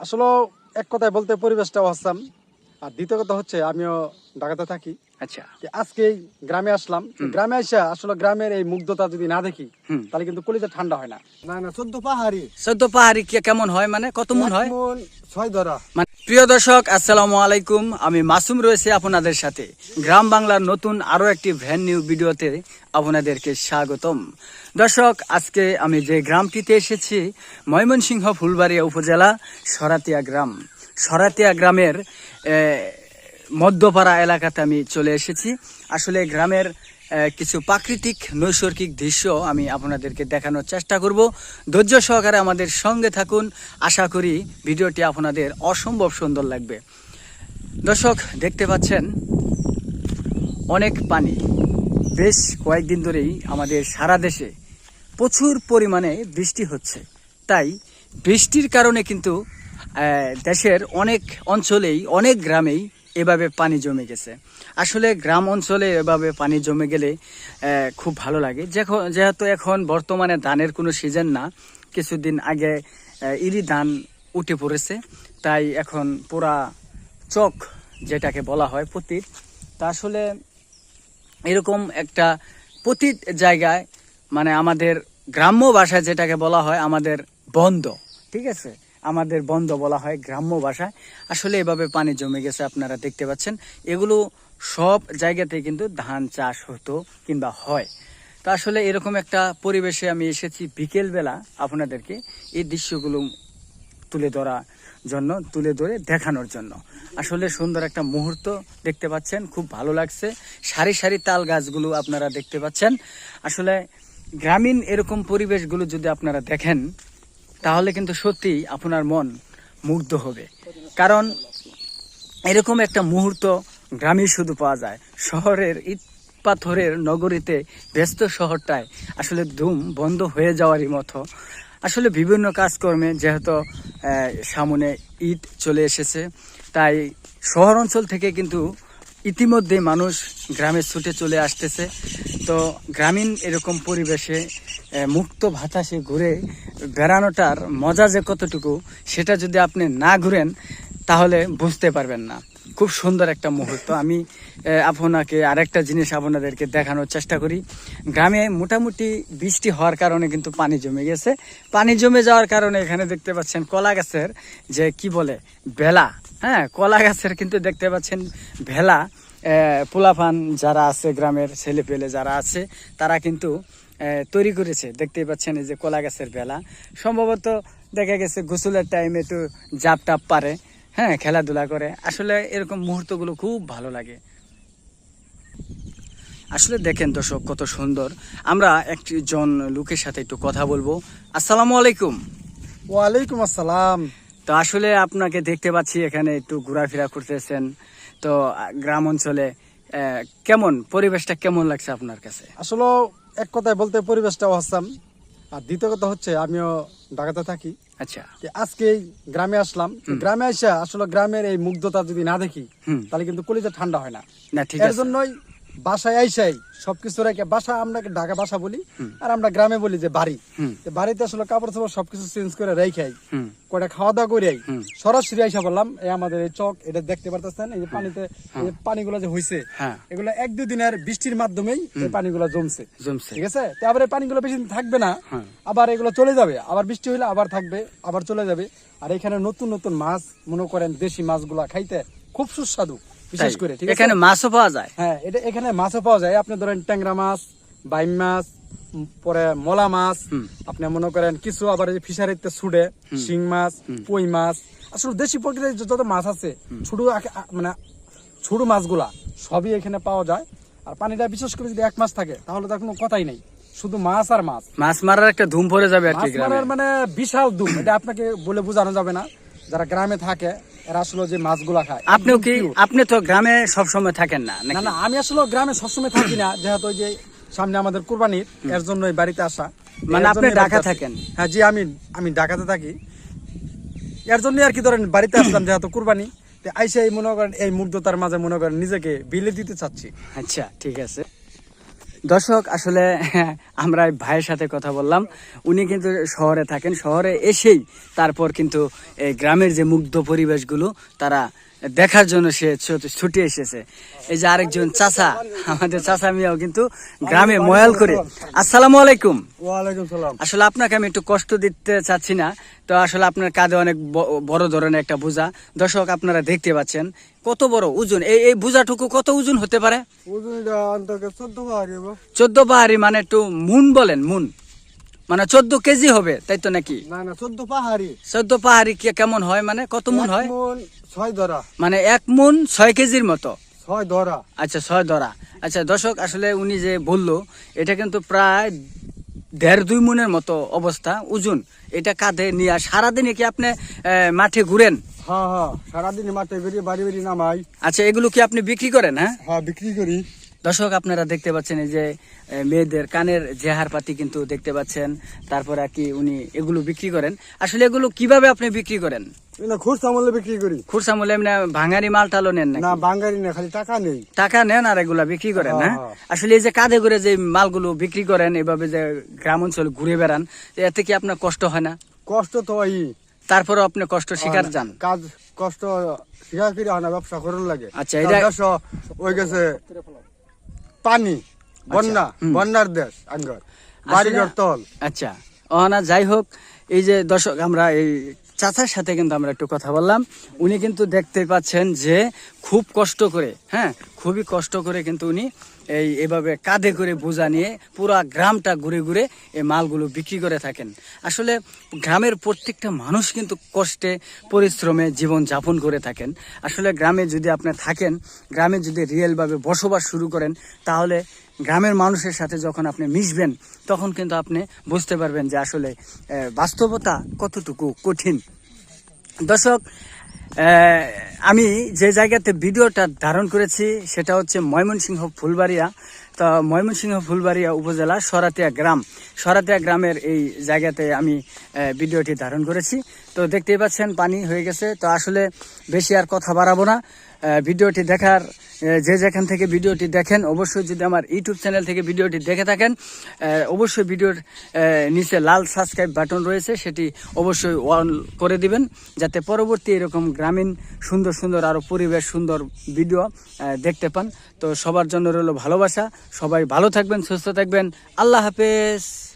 আসলে এক কথায় বলতে পরিবেশটা অসাম আর দ্বিতীয় কথা হচ্ছে আমিও ঢাকাতে থাকি। আচ্ছা। আজকে গ্রামে আসলাম। গ্রামে আসা আসলে গ্রামের এই মুগ্ধতা যদি না দেখি তাহলে কিন্তু কলিজা ঠান্ডা হয় না। না না চোদ্দ পাহাড়ি। চোদ্দ পাহাড়ি কে- কেমন হয়? মানে কত মন হয়? ছয় ধরা। মানে প্রিয় দর্শক আসসালামু আলাইকুম। আমি মাসুম রয়েছে আপনাদের সাথে। গ্রাম বাংলার নতুন আরও একটি ভ্যান নিউ ভিডিওতে আপনাদেরকে স্বাগতম। দর্শক আজকে আমি যে গ্রামটিতে এসেছি ময়মনসিংহ ফুলবাড়িয়া উপজেলা সরাতিয়া গ্রাম। সরাতিয়া গ্রামের মধ্যপাড়া এলাকাতে আমি চলে এসেছি। আসলে গ্রামের কিছু প্রাকৃতিক নৈসর্গিক দৃশ্য আমি আপনাদেরকে দেখানোর চেষ্টা করব। ধৈর্য সহকারে আমাদের সঙ্গে থাকুন। আশা করি ভিডিওটি আপনাদের অসম্ভব সুন্দর লাগবে। দর্শক, দেখতে পাচ্ছেন, অনেক পানি। বেশ কয়েকদিন ধরেই আমাদের সারা দেশে প্রচুর পরিমাণে বৃষ্টি হচ্ছে। তাই বৃষ্টির কারণে কিন্তু দেশের অনেক অঞ্চলেই, অনেক গ্রামেই এভাবে পানি জমে গেছে। আসলে গ্রাম অঞ্চলে এভাবে পানি জমে গেলে খুব ভালো লাগে। যেহেতু এখন বর্তমানে ধানের কোনো সিজন না, কিছুদিন আগে ইরি ধান উঠে পড়েছে। তাই এখন পুরা চক যেটাকে বলা হয় পতিত, তা আসলে এরকম একটা প্রতি জায়গায় মানে আমাদের গ্রাম্য ভাষায় যেটাকে বলা হয়, আমাদের বন্ধ। ঠিক আছে? আমাদের বন্ধ বলা হয় গ্রাম্য ভাষায়। আসলে এভাবে পানি জমে গেছে আপনারা দেখতে পাচ্ছেন। এগুলো সব জায়গাতে কিন্তু ধান চাষ হতো কিংবা হয়। তো আসলে এরকম একটা পরিবেশে আমি এসেছি বিকেলবেলা আপনাদেরকে এই দৃশ্যগুলো তুলে ধরা জন্য, তুলে ধরে দেখানোর জন্য। আসলে সুন্দর একটা মুহূর্ত দেখতে পাচ্ছেন, খুব ভালো লাগছে। সারি সারি তাল গাছগুলো আপনারা দেখতে পাচ্ছেন। আসলে গ্রামীণ এরকম পরিবেশগুলো যদি আপনারা দেখেন তাহলে কিন্তু সত্যি আপনার মন মুগ্ধ হবে। কারণ এরকম একটা মুহূর্ত গ্রামে শুধু পাওয়া যায়। শহরের ইট পাথরের নগরীতে ব্যস্ত শহরটায় আসলে ধুম বন্ধ হয়ে যাওয়ারই মতো। আসলে বিভিন্ন কাজকর্মে যেহেতু সামনে ঈদ চলে এসেছে, তাই শহর অঞ্চল থেকে কিন্তু ইতিমধ্যে মানুষ গ্রামে ছুটে চলে আসতেছে। তো গ্রামীণ এরকম পরিবেশে মুক্ত বাতাসে ঘুরে বেড়ানোটার মজা যে কতটুকু, সেটা যদি আপনি না ঘুরেন, তাহলে বুঝতে পারবেন না। খুব সুন্দর একটা মুহূর্ত। আমি আপনাকে আরেকটা জিনিস আপনাদেরকে দেখানোর চেষ্টা করি। গ্রামে মোটামুটি বৃষ্টি হওয়ার কারণে কিন্তু পানি জমে গেছে। পানি জমে যাওয়ার কারণে এখানে দেখতে পাচ্ছেন কলা গাছের যে কি বলে ভেলা হ্যাঁ কলা গাছের কিন্তু দেখতে পাচ্ছেন ভেলা আহ, পোলাপান যারা আছে গ্রামের ছেলে পেলে যারা আছে তারা কিন্তু তৈরি করেছে। দেখতেই পাচ্ছেন এই যে কলা গাছের বেলা। সম্ভবত দেখা গেছে গোসলের টাইমে একটু জাপ টাপ পারে হ্যাঁ খেলাধুলা করে। আসলে এরকম মুহূর্তগুলো খুব ভালো লাগে। আসলে দেখেন দর্শক কত সুন্দর। আমরা একটি জন লোকের সাথে একটু কথা বলব। আসসালামু আলাইকুম। ওয়ালাইকুম আসসালাম। তো আসলে আপনাকে দেখতে পাচ্ছি এখানে একটু ঘোরাফেরা করতেছেন। তো গ্রাম অঞ্চলে কেমন? পরিবেশটা কেমন লাগছে আপনার কাছে? আসলে এক কথায় বলতে পরিবেশটা অসাম আর দ্বিতীয় কথা হচ্ছে আমিও ঢাকাতে থাকি। আচ্ছা। আজকে এই গ্রামে আসলাম। গ্রামে আসা আসলে গ্রামের এই মুগ্ধতা যদি না দেখি তাহলে কিন্তু কলিজা ঠান্ডা হয় না। না ঠিক এর জন্যই বাসায় আইসাই সবকিছু রেখে বাসা আমরা ঢাকা বাসা বলি আর আমরা গ্রামে বলি যে বাড়ি। বাড়িতে আসলে কাপড় চাপড় সবকিছু চেঞ্জ করে রেখাই কয়টা খাওয়া দাওয়া করে সরাসরি আইসা বললাম এই আমাদের এই চক এটা দেখতে পারতেছেন এই যে পানিতে এই যে পানিগুলো যে হইছে হ্যাঁ। এগুলো এক দুই দিনের বৃষ্টির মাধ্যমেই এই পানিগুলো জমছে। জমছে। ঠিক আছে? তো আবার এই পানিগুলো বেশি দিন থাকবে না হ্যাঁ। আবার এগুলো চলে যাবে আবার বৃষ্টি হইলে আবার থাকবে আবার চলে যাবে। আর এখানে নতুন নতুন মাছ মনে করেন দেশি মাছগুলা খাইতে খুব সুস্বাদু। বিশেষ করে ঠিক আছে? এখানে মাছও পাওয়া যায়। হ্যাঁ এটা এখানে মাছও পাওয়া যায়। আপনি ধরেন ট্যাংরা মাছ বাইম মাছ পরে মলা মাছ আপনি মনে করেন কিছু আবার ফিশারিতে ছুড়ে শিং মাছ কই মাছ। আসলে দেশি প্রকৃতির যত মাছ আছে ছোট মানে ছোট মাছগুলা সবই এখানে পাওয়া যায়। আর পানিটা বিশেষ করে যদি এক মাস থাকে তাহলে তার কোনো কথাই নেই। শুধু মাছ আর মাছ। মাছ মারার একটা ধুম পড়ে যাবে আর কি মানে বিশাল দুম এটা আপনাকে বলে বোঝানো যাবে না। যারা গ্রামে থাকে এরা আসলে যে মাছগুলা খায়। আপনিও কি আপনি তো গ্রামে সব থাকেন না না না আমি আসলে গ্রামে সবসময় থাকি না যেহেতু যে সামনে আমাদের কুরবানির এর জন্য বাড়িতে আসা। মানে আপনি ঢাকা থাকেন? হ্যাঁ জি আমি আমি ঢাকাতে থাকি। এর জন্য আর কি ধরেন বাড়িতে আসলাম যেহেতু কুরবানি তো আইসে এই মনে করেন এই মুগ্ধতার মাঝে মনে করেন নিজেকে বিলে দিতে চাচ্ছি। আচ্ছা ঠিক আছে। দর্শক, আসলে আমরা ভাইয়ের সাথে কথা বললাম। উনি কিন্তু শহরে থাকেন। শহরে এসেই তারপর কিন্তু গ্রামের যে মুগ্ধ পরিবেশগুলো তারা দেখার জন্য সে ছুট- এসেছে। এই যে আরেকজন চাচা আমাদের চাচা মিয়াও কিন্তু গ্রামে ময়াল করে। আসসালামু আলাইকুম। আসলে আপনাকে আমি একটু কষ্ট দিতে চাচ্ছি না তো আসলে আপনার কাঁধে অনেক বড় ধরনের একটা বোঝা। দর্শক আপনারা দেখতে পাচ্ছেন কত বড় ওজন। এই এই বোঝাটুকু কত ওজন হতে পারে? চোদ্দ পাহাড়ি মানে একটু মুন বলেন মুন। মানে চোদ্দ কেজি হবে তাই তো নাকি? না না চোদ্দ পাহাড়ি। চোদ্দ পাহাড়ি কে কেমন হয় মানে কত মুন হয়? ছয় ধরা মানে এক মন ছয় কেজির মতো? ছয় ধরা আচ্ছা ছয় ধরা আচ্ছা দর্শক আসলে উনি যে বলল এটা কিন্তু প্রায় দেড় দুই মনের মতো অবস্থা ওজন। এটা কাঁধে নিয়ে আর সারাদিনে কি আপনি মাঠে ঘুরেন? হ্যাঁ হ্যাঁ সারাদিন মাঠে ঘুরে বাড়ি বাড়ি নামাই। আচ্ছা এগুলো কি আপনি বিক্রি করেন হ্যাঁ? হ্যাঁ বিক্রি করি। দর্শক আপনারা দেখতে পাচ্ছেন এই যে মেয়েদের কানের জেহার পাতি কিন্তু দেখতে পাচ্ছেন। তারপর আর কি উনি এগুলো বিক্রি করেন। আসলে এগুলো কীভাবে আপনি বিক্রি করেন? বিক্রি করি। এমনি ভাঙারি মাল টালো নেন না বাঙ্গারি না খালি টাকা নেই। টাকা নেন আর এগুলা বিক্রি করেন হ্যাঁ? হ্যাঁ। আসলে এই যে কাঁধে করে যে মালগুলো বিক্রি করেন এভাবে যে গ্রাম অঞ্চলে ঘুরে বেড়ান এতে কি আপনার কষ্ট হয় না? কষ্ট তো ওই তারপরও আপনি কষ্ট শিকার যান? কাজ কষ্ট স্বীকার করে হয় না ব্যবসা করুন লাগে। আচ্ছা, এটা- ওই গেছে পানি বন্যা বন্যার দেশ আঙ্গর। বাড়িঘর তল। আচ্ছা অনা যাই হোক এই যে দর্শক আমরা এই চাচার সাথে কিন্তু আমরা একটু কথা বললাম। উনি কিন্তু দেখতে পাচ্ছেন যে খুব কষ্ট করে হ্যাঁ খুবই কষ্ট করে কিন্তু উনি এই এভাবে কাঁধে করে বোঝা নিয়ে পুরা গ্রামটা ঘুরে ঘুরে এই মালগুলো বিক্রি করে থাকেন। আসলে গ্রামের প্রত্যেকটা মানুষ কিন্তু কষ্টে, পরিশ্রমে জীবন যাপন করে থাকেন। আসলে গ্রামে যদি আপনি থাকেন, গ্রামে যদি রিয়েলভাবে বসবাস শুরু করেন, তাহলে গ্রামের মানুষের সাথে যখন আপনি মিশবেন, তখন কিন্তু আপনি বুঝতে পারবেন যে আসলে বাস্তবতা কতটুকু কঠিন। দর্শক আমি যে জায়গাতে ভিডিওটা ধারণ করেছি, সেটা হচ্ছে ময়মনসিংহ ফুলবাড়িয়া। তো ময়মনসিংহ ফুলবাড়িয়া উপজেলা সরাতিয়া গ্রাম। সরাতিয়া গ্রামের এই জায়গাতে আমি ভিডিওটি ধারণ করেছি। তো দেখতেই পাচ্ছেন, পানি হয়ে গেছে। তো আসলে বেশি আর কথা বাড়াবো না। ভিডিওটি দেখার যে যেখান থেকে ভিডিওটি দেখেন, অবশ্যই যদি আমার ইউটিউব চ্যানেল থেকে ভিডিওটি দেখে থাকেন অবশ্যই ভিডিওর নিচে লাল সাবস্ক্রাইব বাটন রয়েছে, সেটি অবশ্যই অন করে দিবেন, যাতে পরবর্তী এরকম গ্রামীণ, সুন্দর সুন্দর আরও পরিবেশ, সুন্দর ভিডিও দেখতে পান। তো সবার জন্য রইল ভালোবাসা। সবাই ভালো থাকবেন, সুস্থ থাকবেন। আল্লাহ হাফেজ।